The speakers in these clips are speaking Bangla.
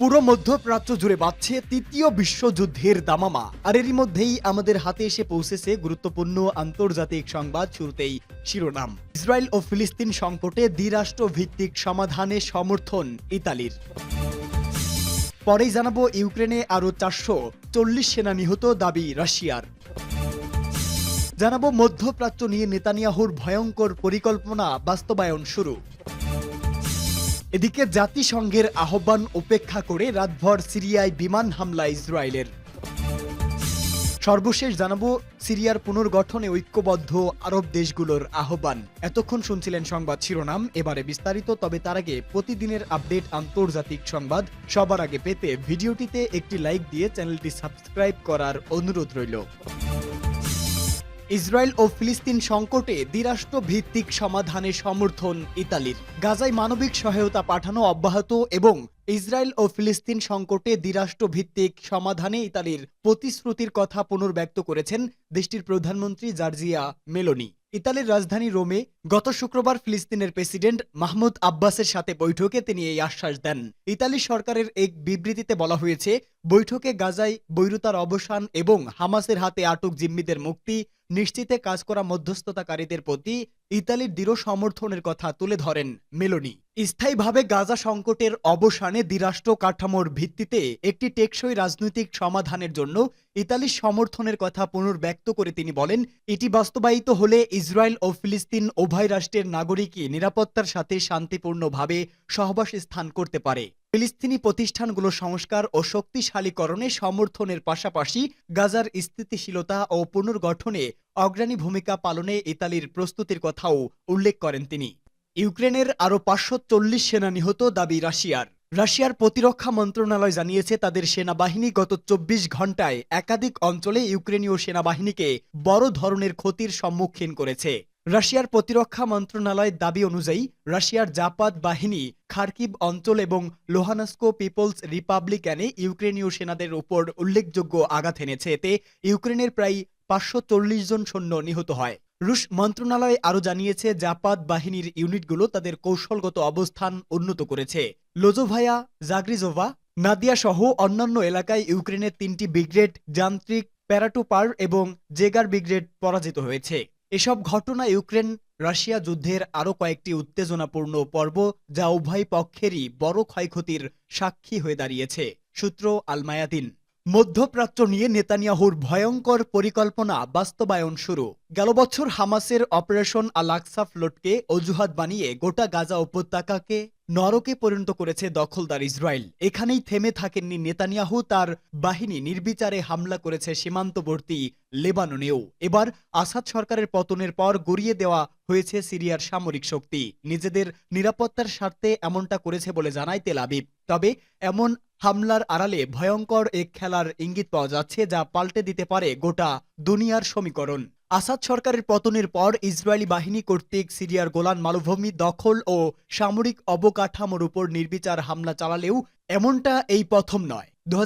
পুরো মধ্যপ্রাচ্য জুড়ে বাড়ছে তৃতীয় বিশ্বযুদ্ধের দামামা। আর এরই মধ্যেই আমাদের হাতে এসে পৌঁছেছে গুরুত্বপূর্ণ আন্তর্জাতিক সংবাদ শুরুতেই শিরোনাম। ইসরায়েল ও ফিলিস্তিন সংকটে দ্বিরাষ্ট্র ভিত্তিক সমাধানে সমর্থন ইতালির। পরেই জানাব ইউক্রেনে আরও চারশো চল্লিশ সেনা নিহত দাবি রাশিয়ার। জানাব মধ্যপ্রাচ্য নিয়ে নেতানিয়াহুর ভয়ঙ্কর পরিকল্পনা বাস্তবায়ন শুরু। এদিকে জাতিসংঘের আহ্বান উপেক্ষা করে রাতভর সিরিয়ায় বিমান হামলা ইসরায়েলের। সর্বশেষ জানাব সিরিয়ার পুনর্গঠনে ঐক্যবদ্ধ আরব দেশগুলোর আহ্বান। এতক্ষণ শুনছিলেন সংবাদ শিরোনাম, এবারে বিস্তারিত, তবে তার আগে প্রতিদিনের আপডেট আন্তর্জাতিক সংবাদ, সবার আগে পেতে ভিডিওটিতে একটি লাইক দিয়ে চ্যানেলটি সাবস্ক্রাইব করার অনুরোধ রইল। ইসরায়েল ও ফিলিস্তিন সংকটে দ্বিরাষ্ট্র ভিত্তিক সমাধানের সমর্থন ইতালির। গাজায় মানবিক সহায়তা পাঠানো অব্যাহত এবং ইসরায়েল ও ফিলিস্তিন সংকটে দ্বিরাষ্ট্র ভিত্তিক সমাধানে ইতালির প্রতিশ্রুতির কথা পুনর্ব্যক্ত করেছেন দেশটির প্রধানমন্ত্রী জার্জিয়া মেলোনি। ইতালির রাজধানী রোমে গত শুক্রবার ফিলিস্তিনের প্রেসিডেন্ট মাহমুদ আব্বাসের সাথে বৈঠকে তিনি এই আশ্বাস দেন। ইতালি সরকারের এক বিবৃতিতে বলা হয়েছে, বৈঠকে গাজায় বৈরুতার অবসান এবং হামাসের হাতে আটক জিম্মিদের মুক্তি, নিশ্চিতে কাজ করা মধ্যস্থতাকারীদের প্রতি ইতালির দৃঢ় সমর্থনের কথা তুলে ধরেন মেলোনি। স্থায়ীভাবে গাজা সংকটের অবসানে দ্বিরাষ্ট্র কাঠামোর ভিত্তিতে একটি টেকসই রাজনৈতিক সমাধানের জন্য ইতালির সমর্থনের কথা পুনর্ব্যক্ত করে তিনি বলেন, এটি বাস্তবায়িত হলে ইসরায়েল ও ফিলিস্তিন উভয় রাষ্ট্রের নাগরিকই নিরাপত্তার সাথে শান্তিপূর্ণভাবে সহবাস স্থান করতে পারে। ফিলিস্তিনি প্রতিষ্ঠানগুলো সংস্কার ও শক্তিশালীকরণে সমর্থনের পাশাপাশি গাজার স্থিতিশীলতা ও পুনর্গঠনে অগ্রণী ভূমিকা পালনে ইতালির প্রস্তুতির কথাও উল্লেখ করেন তিনি। ইউক্রেনের আরও পাঁচশো চল্লিশ সেনা নিহত দাবি রাশিয়ার। রাশিয়ার প্রতিরক্ষা মন্ত্রণালয় জানিয়েছে, তাদের সেনাবাহিনী গত চব্বিশ ঘন্টায় একাধিক অঞ্চলে ইউক্রেনীয় সেনাবাহিনীকে বড় ধরনের ক্ষতির সম্মুখীন করেছে। রাশিয়ার প্রতিরক্ষা মন্ত্রণালয়ের দাবি অনুযায়ী, রাশিয়ার জাপাত বাহিনী খার্কিব অঞ্চল এবং লোহানাস্কো পিপলস রিপাবলিকানে ইউক্রেনীয় সেনাদের উপর উল্লেখযোগ্য আঘাত এনেছে। এতে ইউক্রেনের প্রায় পাঁচশো চল্লিশ জন সৈন্য নিহত হয়। রুশ মন্ত্রণালয় আরও জানিয়েছে, জাপাত বাহিনীর ইউনিটগুলো তাদের কৌশলগত অবস্থান উন্নত করেছে। লোজোভায়া, জাগ্রিজোভা, নাদিয়া সহ অন্যান্য এলাকায় ইউক্রেনের তিনটি ব্রিগেড যান্ত্রিক প্যারাটুপার এবং জেগার ব্রিগেড পরাজিত হয়েছে। এসব ঘটনা ইউক্রেন, রাশিয়া যুদ্ধের আরও কয়েকটি উত্তেজনাপূর্ণ পর্ব যা উভয় পক্ষেরই বড় ক্ষয়ক্ষতির সাক্ষী হয়ে দাঁড়িয়েছে, সূত্র আলমায়াদিন। মধ্যপ্রাচ্য নিয়ে নেতানিয়াহুর ভয়ঙ্কর পরিকল্পনা বাস্তবায়ন শুরু। গেল বছর হামাসের অপারেশন আল ফ্লোটকে অজুহাত বানিয়ে গোটা গাজা উপত্যকাকে নরকে পরিণত করেছে দখলদার ইসরায়েল। এখানেই থেমে থাকেননি নেতানিয়াহু, তার বাহিনী নির্বিচারে হামলা করেছে সীমান্তবর্তী লেবাননেও। এবার আসাদ সরকারের পতনের পর গড়িয়ে দেওয়া হয়েছে সিরিয়ার সামরিক শক্তি। নিজেদের নিরাপত্তার স্বার্থে এমনটা করেছে বলে জানায় তেল আবিব। তবে এমন হামলার আড়ালে ভয়ঙ্কর এক খেলার ইঙ্গিত পাওয়া যাচ্ছে যা পাল্টে দিতে পারে গোটা দুনিয়ার সমীকরণ। আসাদ সরকারের পতনের পর ইসরায়েলি বাহিনী কর্তৃক সিরিয়ার গোলান মালভূমি দখল ও সামরিক অবকাঠামোর উপর নির্বিচার হামলা চালালেও এমনটা এই প্রথম নয়। দু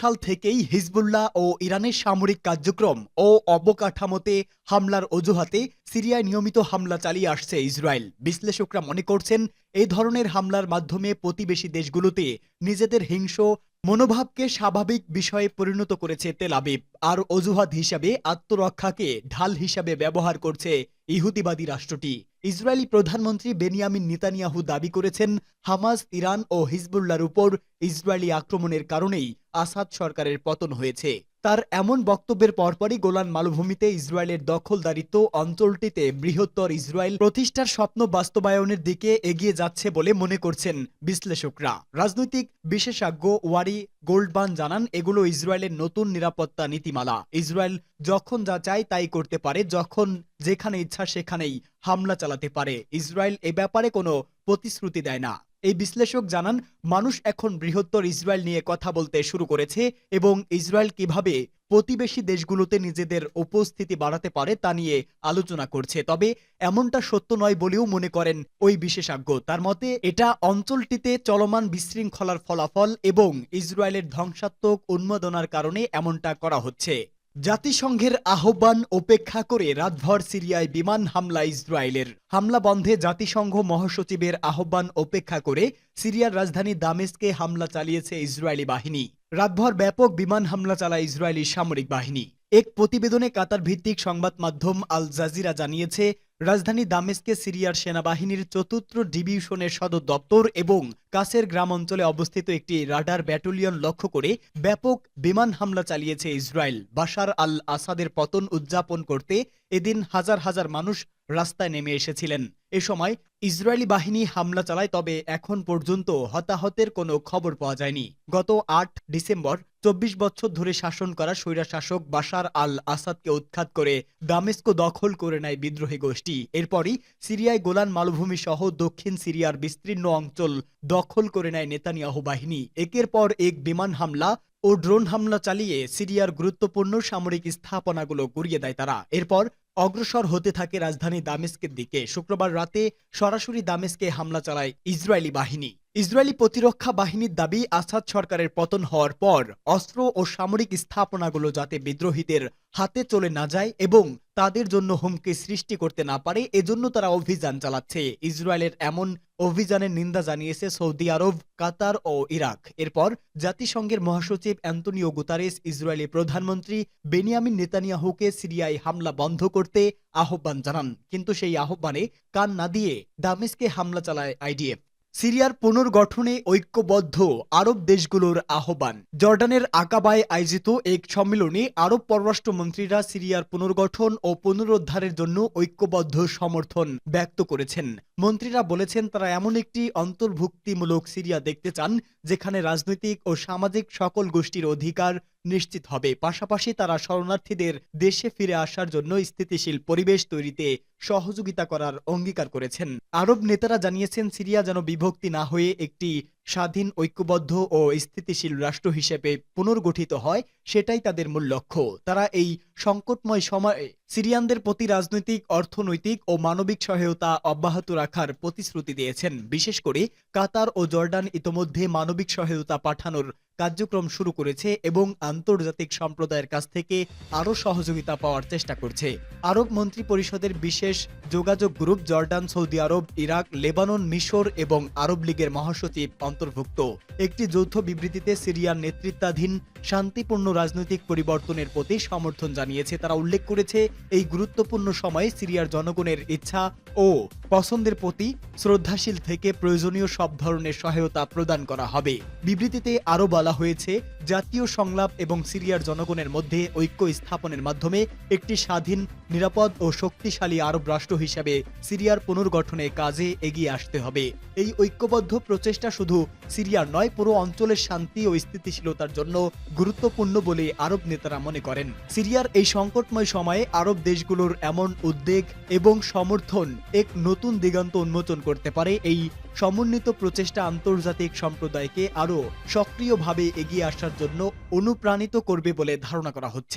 সাল থেকেই হিজবুল্লাহ ও ইরানের সামরিক কার্যক্রম ও অবকাঠামোতে হামলার অজুহাতে সিরিয়ায় নিয়মিত হামলা চালিয়ে আসছে ইসরায়েল। বিশ্লেষকরা মনে করছেন, এই ধরনের হামলার মাধ্যমে প্রতিবেশী দেশগুলোতে নিজেদের হিংস মনোভাবকে স্বাভাবিক বিষয়ে পরিণত করেছে তেল আবিব। আর অজুহাত হিসাবে আত্মরক্ষাকে ঢাল হিসাবে ব্যবহার করছে ইহুদিবাদী রাষ্ট্রটি। ইসরায়েলি প্রধানমন্ত্রী বেনিয়ামিন নিতানিয়াহু দাবি করেছেন হামাজ ইরান ও হিজবুল্লার উপর ইসরায়েলি আক্রমণের কারণেই আসাদ সরকারের পতন হয়েছে। তার এমন বক্তব্যের পরপরই গোলান মালভূমিতে ইসরায়েলের দখলদারিত্ব অঞ্চলটিতে বৃহত্তর ইসরায়েল প্রতিষ্ঠার স্বপ্ন বাস্তবায়নের দিকে এগিয়ে যাচ্ছে বলে মনে করছেন বিশ্লেষকরা। রাজনৈতিক বিশেষজ্ঞ ওয়ারি গোল্ডবান জানান, এগুলো ইসরায়েলের নতুন নিরাপত্তা নীতিমালা। ইসরায়েল যখন যা চায় তাই করতে পারে, যখন যেখানে ইচ্ছা সেখানেই হামলা চালাতে পারে। ইসরায়েল এ ব্যাপারে কোনো প্রতিশ্রুতি দেয় না। এই বিশ্লেষক জানান, মানুষ এখন বৃহত্তর ইসরায়েল নিয়ে কথা বলতে শুরু করেছে এবং ইসরায়েল কীভাবে প্রতিবেশী দেশগুলোতে নিজেদের উপস্থিতি বাড়াতে পারে তা নিয়ে আলোচনা করছে। তবে এমনটা সত্য নয় বলেও মনে করেন ওই বিশেষজ্ঞ। তার মতে, এটা অঞ্চলটিতে চলমান বিশৃঙ্খলার ফলাফল এবং ইসরায়েলের ধ্বংসাত্মক উন্মাদনার কারণে এমনটা করা হচ্ছে। জাতিসংঘের আহ্বান উপেক্ষা করে রাতভর সিরিয়ায় বিমান হামলা ইসরায়েলের। হামলা বন্ধে জাতিসংঘ মহাসচিবের আহ্বান উপেক্ষা করে সিরিয়ার রাজধানী দামেস্কে হামলা চালিয়েছে ইসরায়েলি বাহিনী। রাতভর ব্যাপক বিমান হামলা চালায় ইসরায়েলি সামরিক বাহিনী। এক প্রতিবেদনে কাতার ভিত্তিক সংবাদ মাধ্যম আল জাজিরা জানিয়েছে, রাজধানী দামেস্কে সিরিয়ার সেনাবাহিনীর চতুর্থ ডিভিশনের সদর দপ্তর এবং কাসের গ্রাম অঞ্চলে অবস্থিত একটি রাডার ব্যাটালিয়ন লক্ষ্য করে ব্যাপক বিমান হামলা চালিয়েছে ইসরায়েল। বাশার আল আসাদের পতন উদযাপন করতে এদিন হাজার হাজার মানুষ রাস্তায় নেমে এসেছিলেন। এ সময় ইসরায়েলি বাহিনী হামলা চালায়, তবে এখন পর্যন্ত হতাহতের কোনো খবর পাওয়া যায়নি। গত আট ডিসেম্বর চব্বিশ বছর ধরে শাসন করা স্বৈরাশাসক বাশার আল আসাদকে উৎখাত করে দামেস্কো দখল করে নেয় বিদ্রোহী গোষ্ঠী। এরপরই সিরিয়ায় গোলান মালভূমি সহ দক্ষিণ সিরিয়ার বিস্তীর্ণ অঞ্চল দখল করে নেয় নেতানিয়াহু বাহিনী। একের পর এক বিমান হামলা ও ড্রোন হামলা চালিয়ে সিরিয়ার গুরুত্বপূর্ণ সামরিক স্থাপনাগুলো গুড়িয়ে দেয় তারা। এরপর অগ্রসর হতে থাকে রাজধানী দামেস্কের দিকে। শুক্রবার রাতে সরাসরি দামেস্কে হামলা চালায় ইসরায়েলি বাহিনী। ইসরায়েলি প্রতিরক্ষা বাহিনীর দাবি, আসাদ সরকারের পতন হওয়ার পর অস্ত্র ও সামরিক স্থাপনাগুলো যাতে বিদ্রোহীদের হাতে চলে না যায় এবং তাদের জন্য হুমকি সৃষ্টি করতে না পারে, এজন্য তারা অভিযান চালাচ্ছে। ইসরায়েলের এমন অভিযানের নিন্দা জানিয়েছে সৌদি আরব, কাতার ও ইরাক। এরপর জাতিসংঘের মহাসচিব অ্যান্তনিও গুতারেস ইসরায়েলি প্রধানমন্ত্রী বেনিয়ামিন নেতানিয়াহুকে সিরিয়ায় হামলা বন্ধ করতে আহ্বান জানান। কিন্তু সেই আহ্বানে কান না দিয়ে দামেস্কে হামলা চালায় আইডিএফ। সিরিয়ার পুনর্গঠনে ঐক্যবদ্ধ আরব দেশগুলোর আহ্বান। জর্ডানের আকাবায় আয়োজিত এক সম্মেলনে আরব পররাষ্ট্রমন্ত্রীরা সিরিয়ার পুনর্গঠন ও পুনরুদ্ধারের জন্য ঐক্যবদ্ধ সমর্থন ব্যক্ত করেছেন। মন্ত্রীরা বলেছেন, তারা এমন একটি অন্তর্ভুক্তিমূলক সিরিয়া দেখতে চান, যেখানে রাজনৈতিক ও সামাজিক সকল গোষ্ঠীর অধিকার নিশ্চিত হবে। পাশাপাশি তারা শরণার্থীদের দেশে ফিরে আসার জন্য স্থিতিশীল পরিবেশ তৈরিতে সহযোগিতা করার অঙ্গীকার করেছেন। আরব নেতারা জানিয়েছেন, সিরিয়া যেন বিভক্তি না হয়ে একটি স্বাধীন, ঐক্যবদ্ধ ও স্থিতিশীল রাষ্ট্র হিসেবে পুনর্গঠিত হয়, সেটাই তাদের মূল লক্ষ্য। তারা এই সংকটময় সময়ে সিরিয়ানদের প্রতি রাজনৈতিক, অর্থনৈতিক ও মানবিক সহায়তা অব্যাহত রাখার প্রতিশ্রুতি দিয়েছেন। বিশেষ করে কাতার ও জর্ডান ইতোমধ্যে মানবিক সহায়তা পাঠানোর কার্যক্রম শুরু করেছে এবং আন্তর্জাতিক সম্প্রদায়ের কাছ থেকে আরও সহযোগিতা পাওয়ার চেষ্টা করছে। আরব মন্ত্রী পরিষদের বিশেষ যোগাযোগ group Jordan, Saudi Arab, Iraq, Lebanon, মিশর এবং আরব লীগের মহাসচিব অন্তর্ভুক্ত। একটি যৌথ বিবৃতিতে সিরিয়ার নেতৃত্বাধীন শান্তিপূর্ণ রাজনৈতিক পরিবর্তনের প্রতি সমর্থন জানিয়েছে। তারা উল্লেখ করেছে, এই গুরুত্বপূর্ণ সময়ে সিরিয়ার জনগণের ইচ্ছা ও পছন্দের প্রতি শ্রদ্ধাশীল থেকে প্রয়োজনীয় সব ধরনের সহায়তা প্রদান করা হবে। বিবৃতিতে আরও বলা হয়েছে, জাতীয় সংলাপ এবং সিরিয়ার জনগণের মধ্যে ঐক্য স্থাপনের মাধ্যমে একটি স্বাধীন, নিরাপদ ও শক্তিশালী আরব রাষ্ট্র হিসেবে সিরিয়ার পুনর্গঠনে কাজে এগিয়ে আসতে হবে। এই ঐক্যবদ্ধ প্রচেষ্টা শুধু সিরিয়ার নয়, পুরো অঞ্চলের শান্তি ও স্থিতিশীলতার জন্য গুরুত্বপূর্ণ বলে আরব নেতারা মনে করেন। সিরিয়ার এই সংকটময় সময়ে আরব দেশগুলোর এমন উদ্বেগ এবং সমর্থন এক নতুন দিগন্ত উন্মোচন করতে পারে। এই সমন্বিত প্রচেষ্টা আন্তর্জাতিক সম্প্রদায়কে আরও সক্রিয়ভাবে এগিয়ে আসার জন্য অনুপ্রাণিত করবে বলে ধারণা করা হচ্ছে।